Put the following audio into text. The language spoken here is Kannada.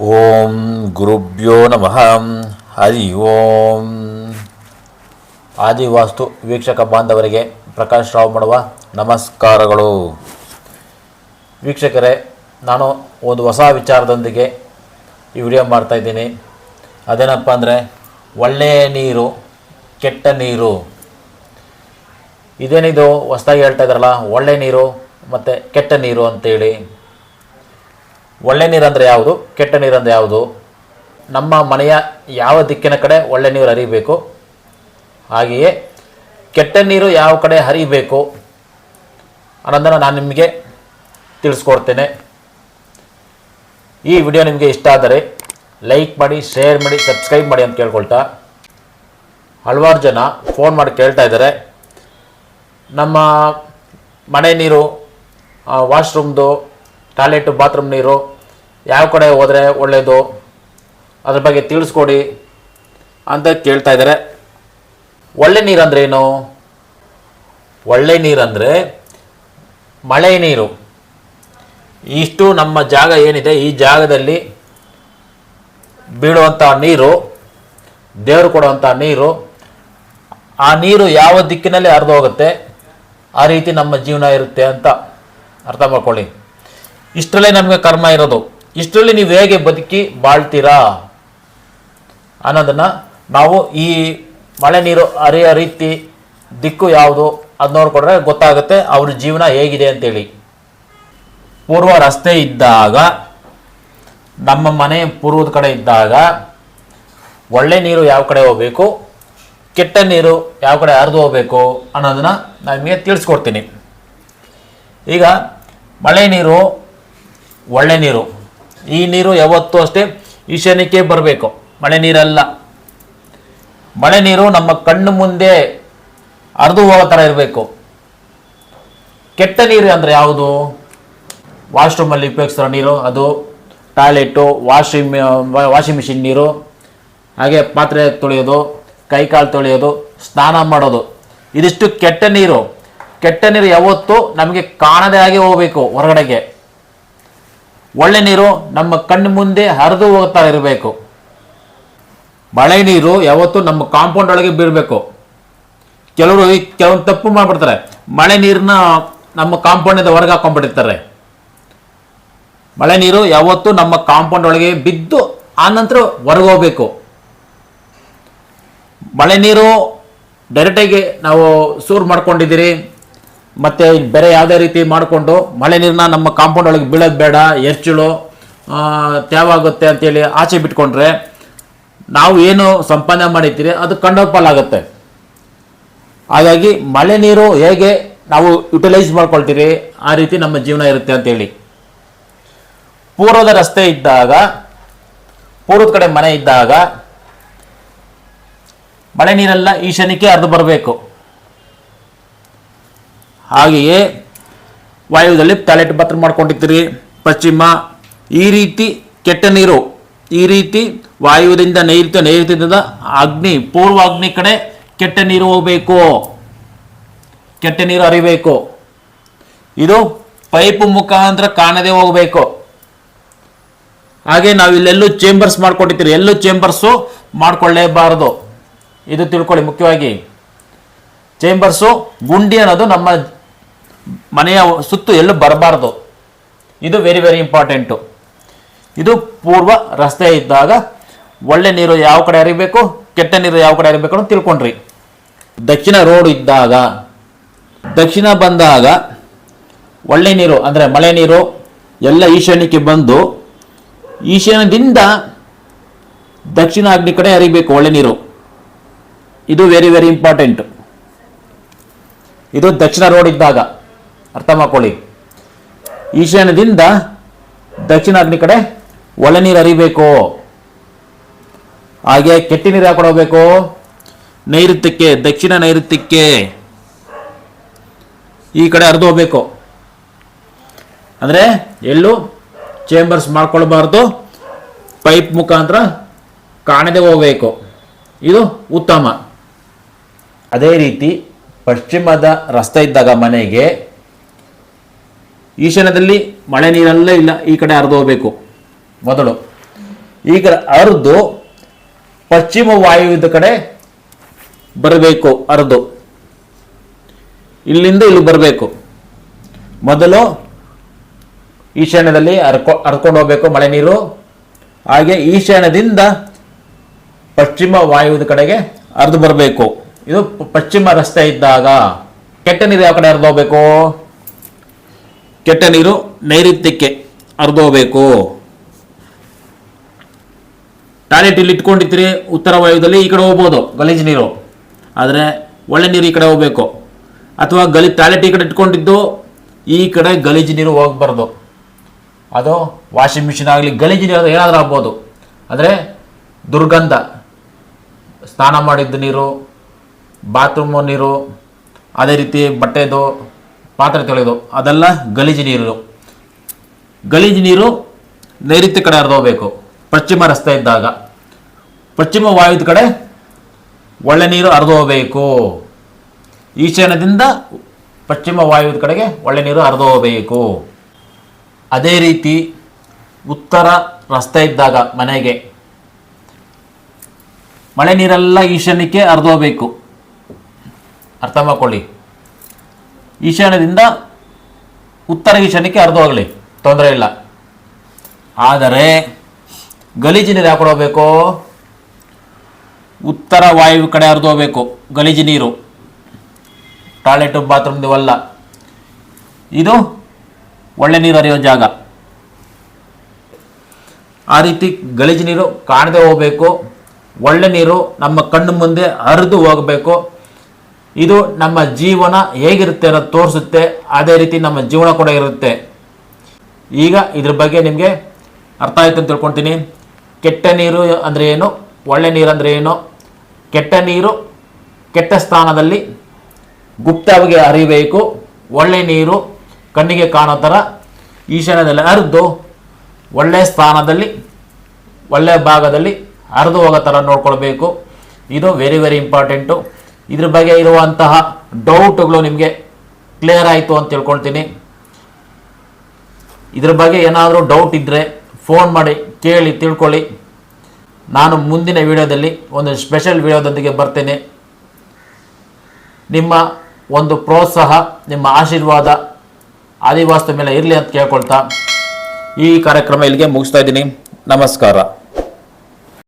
ಓಂ ಗುರುಭ್ಯೋ ನಮಃ. ಹರಿ ಓಂ. ಆದಿವಾಸ್ತು ವೀಕ್ಷಕ ಬಾಂಧವರಿಗೆ ಪ್ರಕಾಶ್ ರಾವ್ ಮಾಡುವ ನಮಸ್ಕಾರಗಳು. ವೀಕ್ಷಕರೇ, ನಾನು ಒಂದು ಹೊಸ ವಿಚಾರದೊಂದಿಗೆ ಈ ವಿಡಿಯೋ ಮಾಡ್ತಾ ಇದ್ದೀನಿ. ಅದೇನಪ್ಪ ಅಂದರೆ ಒಳ್ಳೆಯ ನೀರು, ಕೆಟ್ಟ ನೀರು. ಇದೇನಿದು ಹೊಸದಾಗಿ ಹೇಳ್ತಾ ಇದ್ದಾರಲ್ಲ, ಒಳ್ಳೆ ನೀರು ಮತ್ತು ಕೆಟ್ಟ ನೀರು ಅಂತೇಳಿ. ಒಳ್ಳೆ ನೀರಂದರೆ ಯಾವುದು? ಕೆಟ್ಟ ನೀರಂದರೆ ಯಾವುದು? ನಮ್ಮ ಮನೆಯ ಯಾವ ದಿಕ್ಕಿನ ಕಡೆ ಒಳ್ಳೆ ನೀರು ಹರಿಬೇಕು? ಹಾಗೆಯೇ ಕೆಟ್ಟ ನೀರು ಯಾವ ಕಡೆ ಹರಿಬೇಕು? ಅನ್ನೋದನ್ನು ನಾನು ನಿಮಗೆ ತಿಳಿಸ್ಕೊಡ್ತೇನೆ. ಈ ವಿಡಿಯೋ ನಿಮಗೆ ಇಷ್ಟ ಆದರೆ ಲೈಕ್ ಮಾಡಿ, ಶೇರ್ ಮಾಡಿ, ಸಬ್ಸ್ಕ್ರೈಬ್ ಮಾಡಿ ಅಂತ ಕೇಳ್ಕೊಳ್ತಾ. ಹಲವಾರು ಜನ ಫೋನ್ ಮಾಡಿ ಕೇಳ್ತಾ ಇದ್ದಾರೆ. ನಮ್ಮ ಮನೆ ನೀರು ವಾಶ್ರೂಮ್ದು ಟಾಯ್ಲೆಟು ಬಾತ್ರೂಮ್ ನೀರು ಯಾವ ಕಡೆ ಹೋದರೆ ಒಳ್ಳೆಯದು ಅದ್ರ ಬಗ್ಗೆ ತಿಳಿಸ್ಕೊಡಿ ಅಂತ ಕೇಳ್ತಾ ಇದ್ದಾರೆ. ಒಳ್ಳೆ ನೀರಂದ್ರೇನು ಒಳ್ಳೆ ನೀರಂದರೆ ಮಳೆ ನೀರು. ಇಷ್ಟು ನಮ್ಮ ಜಾಗ ಏನಿದೆ, ಈ ಜಾಗದಲ್ಲಿ ಬೀಳುವಂಥ ನೀರು, ದೇವರು ಕೊಡುವಂಥ ನೀರು, ಆ ನೀರು ಯಾವ ದಿಕ್ಕಿನಲ್ಲಿ ಹರಿದು ಹೋಗುತ್ತೆ, ಆ ರೀತಿ ನಮ್ಮ ಜೀವನ ಇರುತ್ತೆ ಅಂತ ಅರ್ಥ ಮಾಡ್ಕೊಳ್ಳಿ. ಇಷ್ಟರಲ್ಲೇ ನಮಗೆ ಕರ್ಮ ಇರೋದು. ಇಷ್ಟರಲ್ಲಿ ನೀವು ಹೇಗೆ ಬದುಕಿ ಬಾಳ್ತೀರಾ? ಅನ್ನೋದನ್ನು ನಾವು ಈ ಮಳೆ ನೀರು ಹರಿಯ ರೀತಿ ದಿಕ್ಕು ಯಾವುದು ಅದು ನೋಡಿಕೊಂಡ್ರೆ ಗೊತ್ತಾಗುತ್ತೆ ಅವ್ರ ಜೀವನ ಹೇಗಿದೆ ಅಂತೇಳಿ. ಪೂರ್ವ ರಸ್ತೆ ಇದ್ದಾಗ, ನಮ್ಮ ಮನೆ ಪೂರ್ವದ ಕಡೆ ಇದ್ದಾಗ, ಒಳ್ಳೆ ನೀರು ಯಾವ ಕಡೆ ಹೋಗಬೇಕು, ಕೆಟ್ಟ ನೀರು ಯಾವ ಕಡೆ ಹರಿದು ಹೋಗಬೇಕು ಅನ್ನೋದನ್ನು ನಾನು ನಿಮಗೆ ತಿಳಿಸ್ಕೊಡ್ತೀನಿ. ಈಗ ಮಳೆ ನೀರು ಒಳ್ಳೆ ನೀರು. ಈ ನೀರು ಯಾವತ್ತೂ ಅಷ್ಟೇ ಈಶಾನ್ಯಕ್ಕೆ ಬರಬೇಕು. ಮಳೆ ನೀರಲ್ಲ. ಮಳೆ ನೀರು ನಮ್ಮ ಕಣ್ಣು ಮುಂದೆ ಹರಿದು ಹೋಗೋ ಥರ ಇರಬೇಕು. ಕೆಟ್ಟ ನೀರು ಅಂದರೆ ಯಾವುದು? ವಾಶ್ರೂಮಲ್ಲಿ ಉಪಯೋಗಿಸ್ತಿರೋ ನೀರು, ಅದು ಟಾಯ್ಲೆಟು ವಾಷಿಂಗ್ ವಾಷಿಂಗ್ ಮಿಷಿನ್ ನೀರು, ಹಾಗೆ ಪಾತ್ರೆ ತೊಳೆಯೋದು, ಕೈ ಕಾಲು ತೊಳೆಯೋದು, ಸ್ನಾನ ಮಾಡೋದು. ಇದಿಷ್ಟು ಕೆಟ್ಟ ನೀರು. ಕೆಟ್ಟ ನೀರು ಯಾವತ್ತೂ ನಮಗೆ ಕಾಣದೇ ಆಗಿ ಹೋಗಬೇಕು ಹೊರಗಡೆಗೆ. ಒಳ್ಳೆ ನೀರು ನಮ್ಮ ಕಣ್ಣು ಮುಂದೆ ಹರಿದು ಹೋಗ್ತಾ ಇರಬೇಕು. ಮಳೆ ನೀರು ಯಾವತ್ತೂ ನಮ್ಮ ಕಾಂಪೌಂಡ್ ಒಳಗೆ ಬೀಳಬೇಕು ಕೆಲವರು ಕೆಲವೊಂದು ತಪ್ಪು ಮಾಡಿಬಿಡ್ತಾರೆ. ಮಳೆ ನೀರನ್ನ ನಮ್ಮ ಕಾಂಪೌಂಡಿಂದ ಹೊರಗೆ ಹಾಕೊಂಡ್ಬಿಟ್ಟಿರ್ತಾರೆ. ಮಳೆ ನೀರು ಯಾವತ್ತೂ ನಮ್ಮ ಕಾಂಪೌಂಡ್ ಒಳಗೆ ಬಿದ್ದು ಆನಂತರ ಹೊರಗೆ ಹೋಗಬೇಕು. ಮಳೆ ನೀರು ಡೈರೆಕ್ಟಾಗಿ ನಾವು ಸೂರು ಮಾಡ್ಕೊಂಡಿದ್ದೀರಿ. ಮತ್ತು ಬೇರೆ ಯಾವುದೇ ರೀತಿ ಮಾಡಿಕೊಂಡು ಮಳೆ ನೀರನ್ನ ನಮ್ಮ ಕಾಂಪೌಂಡ್ ಒಳಗೆ ಬೀಳೋದು ಬೇಡ ಹೆಚ್ಚಳು ತ್ಯಾವಾಗುತ್ತೆ ಅಂತೇಳಿ ಆಚೆ ಬಿಟ್ಕೊಂಡ್ರೆ ನಾವು ಏನು ಸಂಪಾದನೆ ಮಾಡಿದ್ದೀರಿ, ಅದು ಕಂಡೋಪಾಲಾಗುತ್ತೆ ಹಾಗಾಗಿ ಮಳೆ ನೀರು ಹೇಗೆ ನಾವು ಯುಟಿಲೈಸ್ ಮಾಡ್ಕೊಳ್ತೀರಿ, ಆ ರೀತಿ ನಮ್ಮ ಜೀವನ ಇರುತ್ತೆ ಅಂತೇಳಿ. ಪೂರ್ವದ ರಸ್ತೆ ಇದ್ದಾಗ, ಪೂರ್ವದ ಕಡೆ ಮನೆ ಇದ್ದಾಗ ಮಳೆ ನೀರೆಲ್ಲ ಈಶಾನ್ಯಕ್ಕೆ ಹರಿದು ಬರಬೇಕು. ಹಾಗೆಯೇ ವಾಯುವ್ಯದಲ್ಲಿ ಟಾಯ್ಲೆಟ್ ಬಾತ್ರೂಮ್ ಮಾಡ್ಕೊಂಡಿರ್ತೀರಿ ಪಶ್ಚಿಮ, ಈ ರೀತಿ ಕೆಟ್ಟ ನೀರು, ಈ ರೀತಿ ವಾಯುವಿನಿಂದ ನೈಋತ್ಯ, ನೈಋತ್ಯದಿಂದ ಅಗ್ನಿ ಪೂರ್ವ ಅಗ್ನಿ ಕಡೆ ಕೆಟ್ಟ ನೀರು ಹೋಗಬೇಕು. ಕೆಟ್ಟ ನೀರು ಹರಿಬೇಕು. ಇದು ಪೈಪ್ ಮುಖಾಂತರ ಕಾಣದೆ ಹೋಗಬೇಕು. ಹಾಗೆ ನಾವು ಇಲ್ಲೆಲ್ಲೂ ಚೇಂಬರ್ಸ್ ಮಾಡ್ಕೊಂಡಿರ್ತೀರಿ ಎಲ್ಲೂ ಚೇಂಬರ್ಸು ಮಾಡಿಕೊಳ್ಳೇಬಾರದು. ಇದು ತಿಳ್ಕೊಳ್ಳಿ ಮುಖ್ಯವಾಗಿ. ಚೇಂಬರ್ಸು ಗುಂಡಿ ಅನ್ನೋದು ನಮ್ಮ ಮನೆಯ ಸುತ್ತು ಎಲ್ಲೂ ಬರಬಾರ್ದು. ಇದು ವೆರಿ ವೆರಿ ಇಂಪಾರ್ಟೆಂಟು ಇದು ಪೂರ್ವ ರಸ್ತೆ ಇದ್ದಾಗ ಒಳ್ಳೆ ನೀರು ಯಾವ ಕಡೆ ಹರಿಬೇಕು, ಕೆಟ್ಟ ನೀರು ಯಾವ ಕಡೆ ಹರಿಬೇಕು ಅಂತ ತಿಳ್ಕೊಂಡ್ರಿ. ದಕ್ಷಿಣ ರೋಡ್ ಇದ್ದಾಗ, ದಕ್ಷಿಣ ಬಂದಾಗ ಒಳ್ಳೆ ನೀರು, ಅಂದರೆ ಮಳೆ ನೀರು, ಎಲ್ಲ ಈಶಾನ್ಯಕ್ಕೆ ಬಂದು ಈಶಾನ್ಯದಿಂದ ದಕ್ಷಿಣ ಅಗ್ನಿ ಕಡೆ ಹರಿಬೇಕು ಒಳ್ಳೆ ನೀರು. ಇದು ವೆರಿ ವೆರಿ ಇಂಪಾರ್ಟೆಂಟ್ ಇದು ದಕ್ಷಿಣ ರೋಡ್ ಇದ್ದಾಗ. ಅರ್ಥ ಮಾಡ್ಕೊಳ್ಳಿ. ಈಶಾನ್ಯದಿಂದ ದಕ್ಷಿಣ ಅಗ್ನಿ ಕಡೆ ಒಳ ನೀರು ಹರಿಬೇಕು. ಹಾಗೆ ಕೆಟ್ಟ ನೀರು ಯಾಕೆ ಹೋಗಬೇಕು? ನೈಋತ್ಯಕ್ಕೆ, ದಕ್ಷಿಣ ನೈಋತ್ಯಕ್ಕೆ ಈ ಕಡೆ ಹರಿದು ಹೋಗ್ಬೇಕು. ಅಂದರೆ ಎಲ್ಲೂ ಚೇಂಬರ್ಸ್ ಮಾಡ್ಕೊಳ್ಬಾರ್ದು. ಪೈಪ್ ಮುಖಾಂತರ ಕಾಣದೆ ಹೋಗಬೇಕು. ಇದು ಉತ್ತಮ. ಅದೇ ರೀತಿ ಪಶ್ಚಿಮದ ರಸ್ತೆ ಇದ್ದಾಗ ಮನೆಗೆ ಈಶಾನ್ಯದಲ್ಲಿ ಮಳೆ ನೀರಲ್ಲೇ ಇಲ್ಲ, ಈ ಕಡೆ ಹರಿದು ಹೋಗಬೇಕು. ಮೊದಲು ಈಗ ಹರಿದು ಪಶ್ಚಿಮ ವಾಯುವಿದ ಕಡೆ ಬರಬೇಕು, ಹರಿದು. ಇಲ್ಲಿಂದ ಇಲ್ಲಿ ಬರಬೇಕು. ಮೊದಲು ಈಶಾನ್ಯದಲ್ಲಿ ಹರ್ಕೊ, ಹರ್ಕೊಂಡು ಹೋಗಬೇಕು ಮಳೆ ನೀರು. ಹಾಗೆ ಈಶಾನ್ಯದಿಂದ ಪಶ್ಚಿಮ ವಾಯುವಿದ ಕಡೆಗೆ ಹರಿದು ಬರಬೇಕು. ಇದು ಪಶ್ಚಿಮ ರಸ್ತೆ ಇದ್ದಾಗ ಕೆಟ್ಟ ನೀರು ಯಾವ ಕಡೆ ಹರಿದು ಹೋಗ್ಬೇಕು? ಕೆಟ್ಟ ನೀರು ನೈಋತ್ಯಕ್ಕೆ ಹರಿದೋಗ್ಬೇಕು. ಟಾಯ್ಲೆಟ್ ಇಲ್ಲಿ ಇಟ್ಕೊಂಡಿರ್ತೀರಿ ಉತ್ತರ ವಾಯುದಲ್ಲಿ ಈ ಕಡೆ ಹೋಗ್ಬೋದು, ಗಲೀಜು ನೀರು. ಆದರೆ ಒಳ್ಳೆ ನೀರು ಈ ಕಡೆ ಹೋಗ್ಬೇಕು. ಅಥವಾ ಗಲಿ, ಟಾಯ್ಲೆಟ್ ಈ ಕಡೆ ಇಟ್ಕೊಂಡಿದ್ದು, ಈ ಕಡೆ ಗಲೀಜು ನೀರು ಹೋಗ್ಬಾರ್ದು. ಅದು ವಾಷಿಂಗ್ ಮಿಷಿನ್ ಆಗಲಿ, ಗಲೀಜು ನೀರು ಏನಾದರೂ ಆಗ್ಬೋದು. ಅಂದರೆ ದುರ್ಗಂಧ, ಸ್ನಾನ ಮಾಡಿದ್ದ ನೀರು, ಬಾತ್ರೂಮ್ ನೀರು, ಅದೇ ರೀತಿ ಬಟ್ಟೆದು ಪಾತ್ರೆ ತೊಳೆಯೋದು ಅದೆಲ್ಲ ಗಲೀಜು ನೀರು. ಗಲೀಜು ನೀರು ನೈಋತ್ಯ ಕಡೆ ಹರಿದು ಹೋಗ್ಬೇಕು. ಪಶ್ಚಿಮ ರಸ್ತೆ ಇದ್ದಾಗ. ಪಶ್ಚಿಮ ವಾಯುದ ಕಡೆ ಒಳ್ಳೆ ನೀರು ಹರಿದು ಹೋಗಬೇಕು. ಈಶಾನ್ಯದಿಂದ ಪಶ್ಚಿಮ ವಾಯುದ ಕಡೆಗೆ ಒಳ್ಳೆ ನೀರು ಹರಿದು ಹೋಗಬೇಕು. ಅದೇ ರೀತಿ ಉತ್ತರ ರಸ್ತೆ ಇದ್ದಾಗ ಮನೆಗೆ. ಮಳೆ ನೀರೆಲ್ಲ ಈಶಾನ್ಯಕ್ಕೆ ಹೋಗಬೇಕು. ಅರ್ಥ ಮಾಡ್ಕೊಳ್ಳಿ. ಈಶಾನ್ಯದಿಂದ ಉತ್ತರ ಈಶಾನ್ಯಕ್ಕೆ ಹರಿದು ಹೋಗಲಿ ತೊಂದರೆ ಇಲ್ಲ. ಆದರೆ ಗಲೀಜು ನೀರು ಯಾಕೆ ಹೋಗಬೇಕು? ಉತ್ತರ ವಾಯು ಕಡೆ ಹರಿದು ಹೋಗಬೇಕು. ಗಲೀಜು ನೀರು. ಟಾಯ್ಲೆಟ್ ಬಾತ್ರೂಮ್ ಇವೆಲ್ಲ ಇದು ಒಳ್ಳೆ ನೀರು ಹರಿಯೋ ಜಾಗ. ಆ ರೀತಿ ಗಲೀಜು ನೀರು ಕಾಣದೆ ಹೋಗಬೇಕು. ಒಳ್ಳೆ ನೀರು ನಮ್ಮ ಕಣ್ಣು ಮುಂದೆ ಹರಿದು ಹೋಗಬೇಕು. ಇದು ನಮ್ಮ ಜೀವನ ಹೇಗಿರುತ್ತೆ ಅನ್ನೋದು ತೋರಿಸುತ್ತೆ. ಅದೇ ರೀತಿ ನಮ್ಮ ಜೀವನ ಕೂಡ ಇರುತ್ತೆ. ಈಗ ಇದ್ರ ಬಗ್ಗೆ ನಿಮಗೆ ಅರ್ಥ ಆಯ್ತು ಅಂತ ತಿಳ್ಕೊಳ್ತೀನಿ ಕೆಟ್ಟ ನೀರು ಅಂದರೆ ಏನು? ಒಳ್ಳೆ ನೀರು ಅಂದರೆ ಏನು? ಕೆಟ್ಟ ನೀರು ಕೆಟ್ಟ ಸ್ಥಾನದಲ್ಲಿ ಗುಪ್ತವಾಗಿ ಹರಿಬೇಕು. ಒಳ್ಳೆ ನೀರು ಕಣ್ಣಿಗೆ ಕಾಣೋ ಥರ ಈಶಾನ್ಯದಲ್ಲಿ ಹರಿದು ಒಳ್ಳೆ ಸ್ಥಾನದಲ್ಲಿ ಒಳ್ಳೆಯ ಭಾಗದಲ್ಲಿ ಹರಿದು ಹೋಗೋ ಥರ ನೋಡ್ಕೊಳ್ಬೇಕು. ಇದು ವೆರಿ ವೆರಿ ಇಂಪಾರ್ಟೆಂಟು ಇದ್ರ ಬಗ್ಗೆ ಇರುವಂತಹ ಡೌಟ್ಗಳು ನಿಮಗೆ ಕ್ಲಿಯರ್ ಆಯಿತು ಅಂತ ತಿಳ್ಕೊಳ್ತೀನಿ. ಇದ್ರ ಬಗ್ಗೆ ಏನಾದರೂ ಡೌಟ್ ಇದ್ದರೆ ಫೋನ್ ಮಾಡಿ, ಕೇಳಿ, ತಿಳ್ಕೊಳ್ಳಿ. ನಾನು ಮುಂದಿನ ವಿಡಿಯೋದಲ್ಲಿ ಒಂದು ಸ್ಪೆಷಲ್ ವಿಡಿಯೋದೊಂದಿಗೆ ಬರ್ತೇನೆ. ನಿಮ್ಮ ಒಂದು ಪ್ರೋತ್ಸಾಹ, ನಿಮ್ಮ ಆಶೀರ್ವಾದ ಆದಿವಾಸದ ಮೇಲೆ ಇರಲಿ ಅಂತ ಕೇಳ್ಕೊಳ್ತಾ ಈ ಕಾರ್ಯಕ್ರಮ ಇಲ್ಲಿಗೆ ಮುಗಿಸ್ತಾ ಇದ್ದೀನಿ. ನಮಸ್ಕಾರ.